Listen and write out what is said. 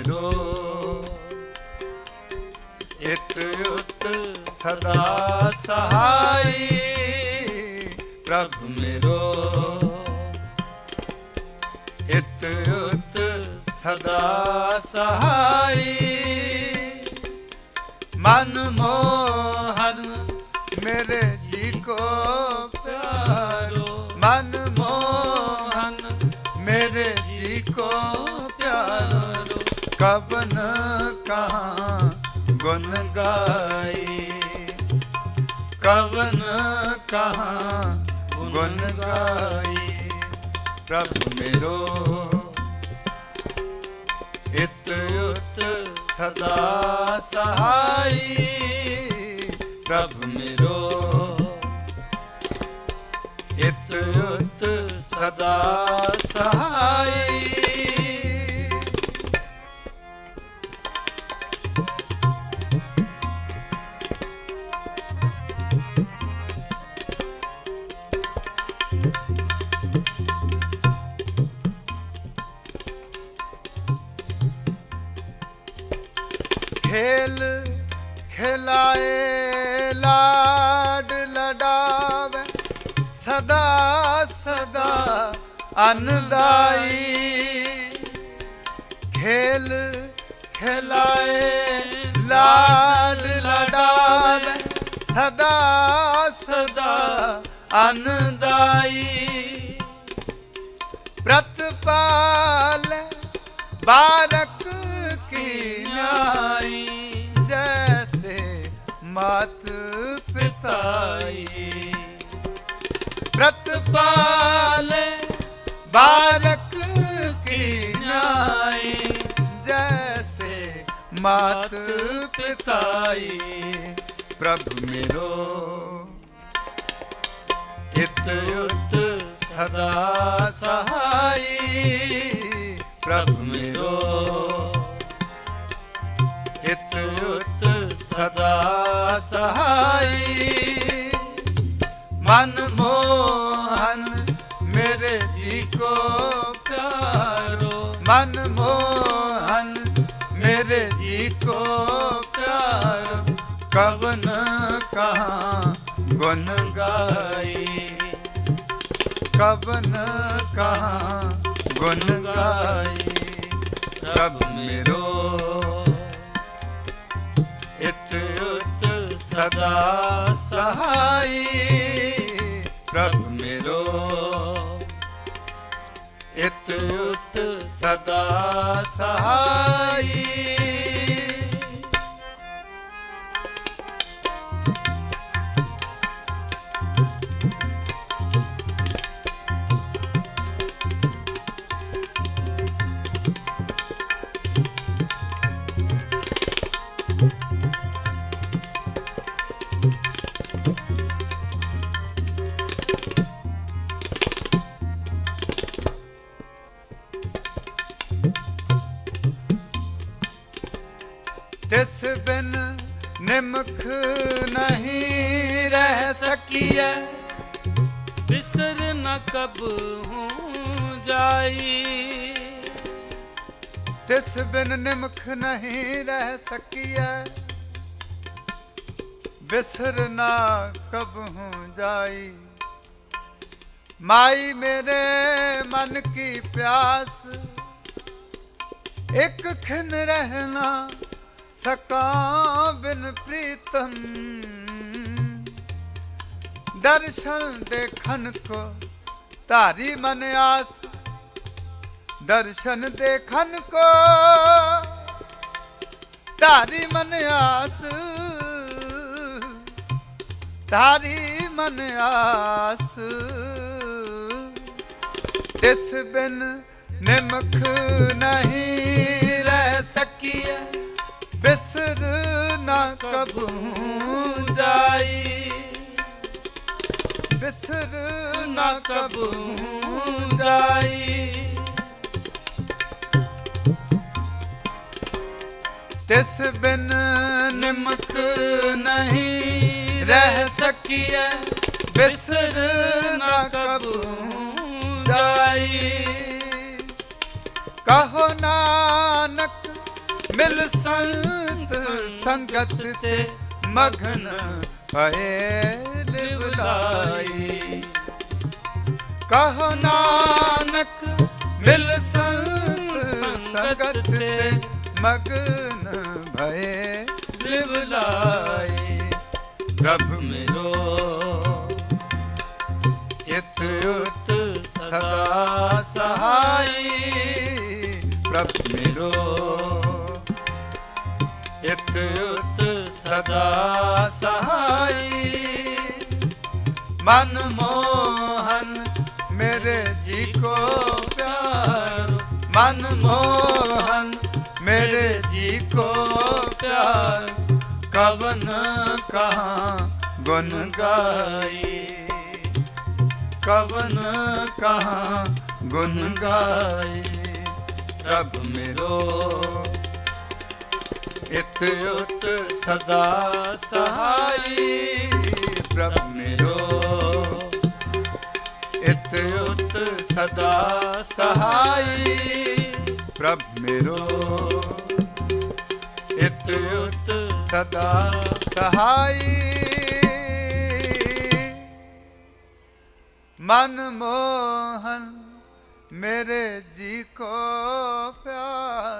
ਮੇਰੋ ਇਤ ਉਤ ਸਦਾ ਸਹਾਈ ਪ੍ਰਭ ਮੇਰੋ ਇਤ ਉਤ ਸਦਾ ਸਹਾਈ ਮਨ ਮੋਹਨ ਮੇਰੇ ਜੀ ਕੋ ਪਿਆਰੋ। ਮਨ ਪਿਆਰੋ ਕਬਨ ਕਹਾਂ ਗੁਣ ਗਾਈ ਕਵਨ ਕਹਾ ਗੁਣ ਗਾਈ ਪ੍ਰਭ ਮੇਰੋ, ਇਤ ਉਤ ਸਦਾ ਸਹਾਈ। ਪ੍ਰਭ ਮੇਰੋ, ਇਤ ਉਤ ਸਦਾ ਸਹਾਈ। ਖੇਲ ਖਿਲਾਏ, ਲਾਡ ਲਡਾਵੇ, ਸਦਾ ਸਦਾ ਅਨਦਾਈ। ਖੇਲ ਖਿਲਾਏ, ਲਾਡ ਲਡਾਵੇ, ਸਦਾ ਸਦਾ ਅਨਦਾਈ। ਪ੍ਰਤਪਾਲ ਬਾਰਕ ਮਾਤ ਪਿਤਾਈ। ਪ੍ਰਤਪਾਲ ਬਾਰਕ ਕੀ ਨਾਈ। ਜੈਸੇ ਮਾਤ ਪਿਤਾਈ। ਪ੍ਰਭ ਮੇਰੋ ਇਤ ਉਤ ਸਦਾ ਸਹਾਈ। ਪ੍ਰਭ ਮੇਰੋ ਇਤ ਉਤ ਸਦਾ ਸਹਾਈ। ਮਨ ਮੋਹਨ, ਮੇਰੇ ਜੀ ਕੋ ਪਿਆਰੋ। ਮਨ ਮੋਹਨ, ਮੇਰੇ ਜੀ ਕੋ ਪਿਆਰ। ਕਵਨ ਕਹਾਂ ਗੁਣ ਗਾਈ। ਕਵਨ ਕਹਾ ਗੁਣ ਗਾਈ। ਪ੍ਰਭ ਮੇਰੋ ਸਦਾ ਸਹਾਈ ਪ੍ਰਭ ਮੇਰੋ ਇਤ ਉਤ ਸਦਾ ਸਹਾਈ। ਤਿਸ ਬਿਨ ਨਿਮਖ ਨਹੀਂ ਰਹਿ ਸਕੀਐ। ਬਿਸਰ ਨ ਕਬ ਹੂੰ ਜਾਈ। ਤਿਸ ਬਿਨ ਨਿਮਖ ਨਹੀਂ ਰਹਿ ਸਕੀਐ। ਬਿਸਰ ਨਾ ਕਬ ਹੂੰ ਜਾਈ। ਮਾਈ ਮੇਰੇ ਮਨ ਕੀ ਪਿਆਸ ਇੱਕ ਖਿਨ ਰਹਿਣਾ ਸਕਾਂ ਬਿਨ ਪ੍ਰੀਤਮ। ਦਰਸ਼ਨ ਦੇਖਣ ਕੋ ਧਾਰੀ ਮਨ ਆਸ। ਦਰਸ਼ਨ ਦੇਖਣ ਕੋ ਧਾਰੀ ਮਨ ਆਸ। ਧਾਰੀ ਮਨ ਆਸ। ਤਿਸ ਬਿਨ ਨਿਮਖ ਨਹੀਂ। ਕਬੂ ਜਾਈ। ਬਿਸਰ ਨਾ ਕਬੂ ਜਾਈ। ਤਿਸ ਬਿਨ ਨਿਮਕ ਨਹੀਂ ਰਹਿ ਸਕੀਐ। ਬਿਸਰ ਨਾ ਕਬੂ ਜਾਈ। ਕਹੋ ਨਾਨਕ, ਮਿਲ ਸੰਤ ਸੰਗਤ ਤੇ ਮਗਨ ਭਏ ਲਿਵ ਲਾਈ ਕਹੋ ਨਾਨਕ ਮਿਲ ਸੰਤ ਸੰਗਤ ਤੇ ਮਗਨ ਭਏ ਲਿਵ ਪ੍ਰਭ ਮੇਰੋ ਇਤ ਉਤ ਸਦਾ ਸਹਾਈ। ਪ੍ਰਭ ਮੇਰੋ ਇਤ ਉਤ ਸਦਾ ਸਹਾਈ। ਮਨ ਮੋਹਨ ਮੇਰੇ ਜੀ ਕੋ ਪਿਆਰ। ਮਨ ਮੋਹਨ ਮੇਰੇ ਜੀ ਕੋ ਪਿਆਰ। ਕਵਨ ਕਹਾ ਗੁਣ ਗਾਈ। ਕਵਨ ਕਹਾ ਗੁਣ ਗਾਈ। ਰੱਬ ਮੇਰੋ ਇਤ ਉਤ ਸਦਾ ਸਹਾਈ, ਪ੍ਰਭ ਮੇਰੋ ਇਤ ਉਤ ਸਦਾ ਸਹਾਈ, ਪ੍ਰਭ ਮੇਰੋ ਇਤ ਉਤ ਸਦਾ ਸਹਾਈ। ਮਨ ਮੋਹਨ ਮੇਰੇ ਜੀ ਕੋ ਪਿਆਰ।